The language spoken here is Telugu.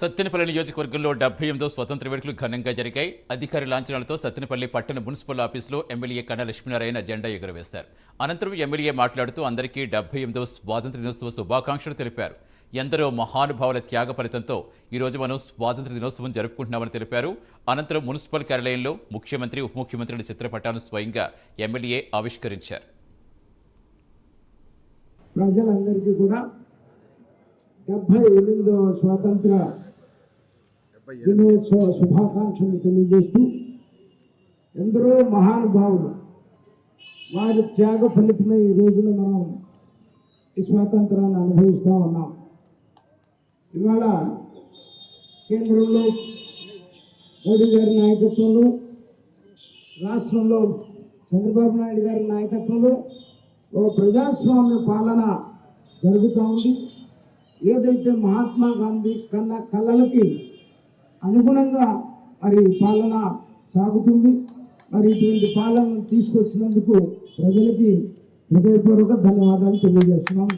సత్తెనపల్లి నియోజకవర్గంలో డెబ్బై ఎనిమిదో స్వతంత్ర వేడుకలు ఘనంగా జరిగాయి. అధికారి లాంఛనాలతో సత్తెనపల్లి పట్టణ మున్సిపల్ ఆఫీసులో ఎమ్మెల్యే కన్నా లక్ష్మీనారాయణ జెండా ఎగురవేశారు. అనంతరం ఎమ్మెల్యే మాట్లాడుతూ అందరికీ డెబ్బై ఎనిమిదవ స్వాతంత్ర దినోత్సవ శుభాకాంక్షలు తెలిపారు. ఎందరో మహానుభావుల త్యాగ ఫలితంతో ఈరోజు మనం స్వాతంత్ర దినోత్సవం జరుపుకుంటున్నామని తెలిపారు. అనంతరం మున్సిపల్ కార్యాలయంలో ముఖ్యమంత్రి ఉప ముఖ్యమంత్రుల చిత్రపటాలను స్వయంగా ఎమ్మెల్యే ఆవిష్కరించారు. ప్రజలందరికీ కూడా డెబ్బై ఎనిమిదవ స్వాతంత్ర దినోత్సవ శుభాకాంక్షలు తెలియజేస్తూ ఎందరో మహానుభావులు వారి త్యాగ ఫలితమే ఈ రోజున మనం ఈ స్వాతంత్రాన్ని అనుభవిస్తూ ఉన్నాం. ఇవాళ కేంద్రంలో మోడీ గారి నాయకత్వంలో రాష్ట్రంలో చంద్రబాబు నాయుడు గారి నాయకత్వంలో ఒక ప్రజాస్వామ్య పాలన జరుగుతూ ఉంది. ఏదైతే మహాత్మా గాంధీ కన్న కళలకి అనుగుణంగా మరి పాలన సాగుతుంది. మరి ఇటువంటి పాలన తీసుకొచ్చినందుకు ప్రజలకి హృదయపూర్వక ధన్యవాదాలు తెలియజేస్తున్నాం.